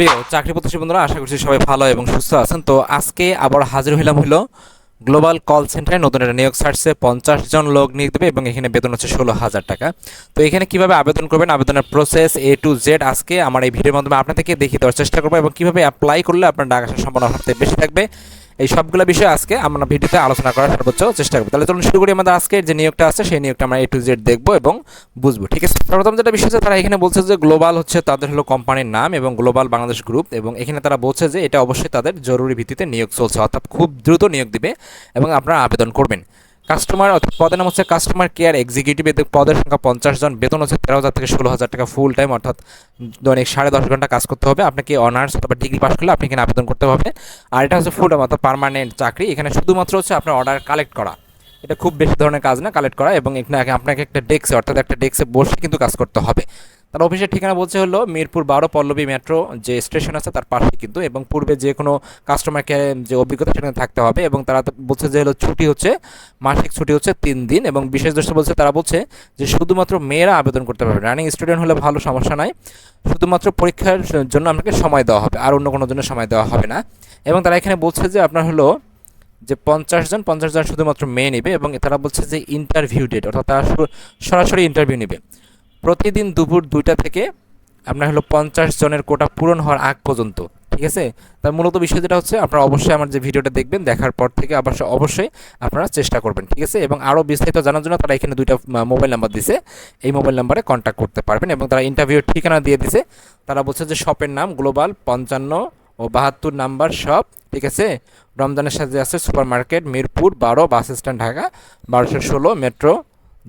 প্রিয় চাকরি প্রত্যাশী বন্ধুরা, আশা করছি সবাই ভালো এবং সুস্থ আছেন। তো আজকে আবার হাজির হইলাম হলো গ্লোবাল কল সেন্টারে নতুন একটা নিয়োগ ছাড়ছে, পঞ্চাশ জন লোক নিয়োগ দেবে এবং এখানে বেতন হচ্ছে ষোলো হাজার টাকা। তো এখানে কীভাবে আবেদন করবেন, আবেদনের প্রসেস এ টু জেড আজকে আমার এই ভিডিওর মাধ্যমে আপনাদেরকে দেখিয়ে দেওয়ার চেষ্টা করব এবং কীভাবে অ্যাপ্লাই করলে আপনার ডাক আসার সম্ভাবনা হাতে বেশি থাকবে। এই সবগুলো বিষয় আজকে আমরা ভিডিওতে আলোচনা করার সর্বোচ্চ চেষ্টা করব। তাহলে চলুন শুরু করি, আমাদের আজকে যে নিয়োগটা আছে, সেই নিয়োগটা আমরা এ টু জেড দেখব এবং বুঝব, ঠিক আছে? সর্বপ্রথম যেটা বিষয় আছে তারা এখানে বলছে যে গ্লোবাল হচ্ছে তাদের হলো কোম্পানির নাম এবং গ্লোবাল বাংলাদেশ গ্রুপ এবং এখানে তারা বলছে যে এটা অবশ্যই তাদের জরুরি ভিত্তিতে নিয়োগ চলছে, অর্থাৎ খুব দ্রুত নিয়োগ দিবে এবং আপনারা আবেদন করবেন। কাস্টমার অর্থাৎ পদের নাম হচ্ছে কাস্টমার কেয়ার এক্সিকিউটিভ এদের পদের সংখ্যা পঞ্চাশ জন, বেতন হচ্ছে তেরো হাজার থেকে ষোলো হাজার টাকা ফুল টাইম অর্থাৎ দৈনিক সাড়ে দশ ঘণ্টা কাজ করতে হবে। আপনাকে অনার্স অথবা ডিগ্রি পাস করলে আপনি এখানে আবেদন করতে হবে। আর এটা হচ্ছে ফুল টাইম অর্থাৎ পারমানেন্ট চাকরি। এখানে শুধুমাত্র হচ্ছে আপনার অর্ডার কালেক্ট করা। এটা খুব বেশি ধরনের কাজ না কালেক্ট করা। এবং এখানে আপনাকে একটা ডেস্কে অর্থাৎ একটা ডেস্কে বসে কিন্তু কাজ করতে হবে। তার অফিসের ঠিকানা বলছে হলো মিরপুর বারো পল্লবী মেট্রো, যে স্টেশন আছে তার পাশে কিন্তু, এবং পূর্বে যে কোনো কাস্টমার কেয়ার যে অভিজ্ঞতা সেখানে থাকতে হবে, এবং তারা বলছে যে হলো ছুটি হচ্ছে, মাসিক ছুটি হচ্ছে তিন দিন, এবং বিশেষ দৃষ্টি বলছে তারা বলছে যে শুধুমাত্র মেয়েরা আবেদন করতে পারবে রানিং স্টুডেন্ট হলে ভালো সমস্যা নাই, শুধুমাত্র পরীক্ষার জন্য আপনাকে সময় দেওয়া হবে, আর অন্য কোনো জন্য সময় দেওয়া হবে না। এবং তারা এখানে বলছে যে আপনার হলো যে পঞ্চাশ জন পঞ্চাশ জন শুধুমাত্র মেয়ে নেবে, এবং তারা বলছে যে ইন্টারভিউ ডেট অর্থাৎ তারা সরাসরি ইন্টারভিউ নেবে। প্রতিদিন দুপুর দুইটা থেকে আপনার হলো পঞ্চাশ জনের কোটা পূরণ হওয়ার আগ পর্যন্ত, ঠিক আছে? তার মূলত বিষয় যেটা হচ্ছে আপনারা অবশ্যই আমার যে ভিডিওটা দেখবেন, দেখার পর থেকে অবশ্যই অবশ্যই আপনারা চেষ্টা করবেন, ঠিক আছে? এবং আরও বিস্তারিত জানার জন্য তারা এখানে দুইটা মোবাইল নাম্বার দিছে। এই মোবাইল নাম্বারে কন্ট্যাক্ট করতে পারবেন এবং তারা ইন্টারভিউর ঠিকানা দিয়ে দিছে। তারা বলছে যে শপের নাম গ্লোবাল পঞ্চান্ন ও বাহাত্তর নাম্বার শপ ঠিক আছে? রমজানের সাথে আছে সুপার মার্কেট মিরপুর, বারো, বাস স্ট্যান্ড, ঢাকা, বারোশো ষোলো, মেট্রো,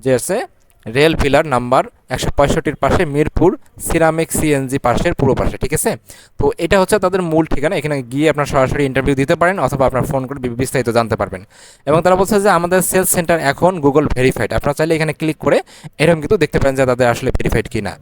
যে আছে, রেল পিলার নাম্বার একশো পঁয়ষট্টির পাশে মিরপুর সিরামিক সিএনজি পাশের পূর্ব পাশে, ঠিক আছে? তো এটা হচ্ছে তাদের মূল ঠিকানা। এখানে গিয়ে আপনার সরাসরি ইন্টারভিউ দিতে পারেন অথবা আপনার ফোন করে বিস্তারিত জানতে পারবেন। এবং তারা বলছে যে আমাদের সেলস সেন্টার এখন গুগল ভেরিফাইড আপনারা চাইলে এখানে ক্লিক করে এরকম কিন্তু দেখতে পারেন যে তাদের আসলে ভেরিফাইড কিনা।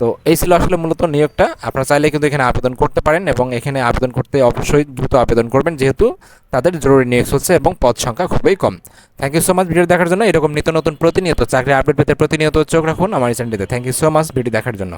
তো এই ছিল আসলে মূলত নিয়োগটা। আপনারা চাইলে কিন্তু এখানে আবেদন করতে পারেন এবং এখানে আবেদন করতে অবশ্যই দ্রুত আবেদন করবেন, যেহেতু তাদের জরুরি নিয়োগ চলছে এবং পদ সংখ্যা খুবই কম। Thank you so much video দেখার জন্য। এরকম নিত্য নতুন প্রতিনিয়ত চাকরি আপডেট পেতে প্রতিনিয়ত চোখ রাখুন আমার চ্যানেলটিতে thank you so much video দেখার জন্য।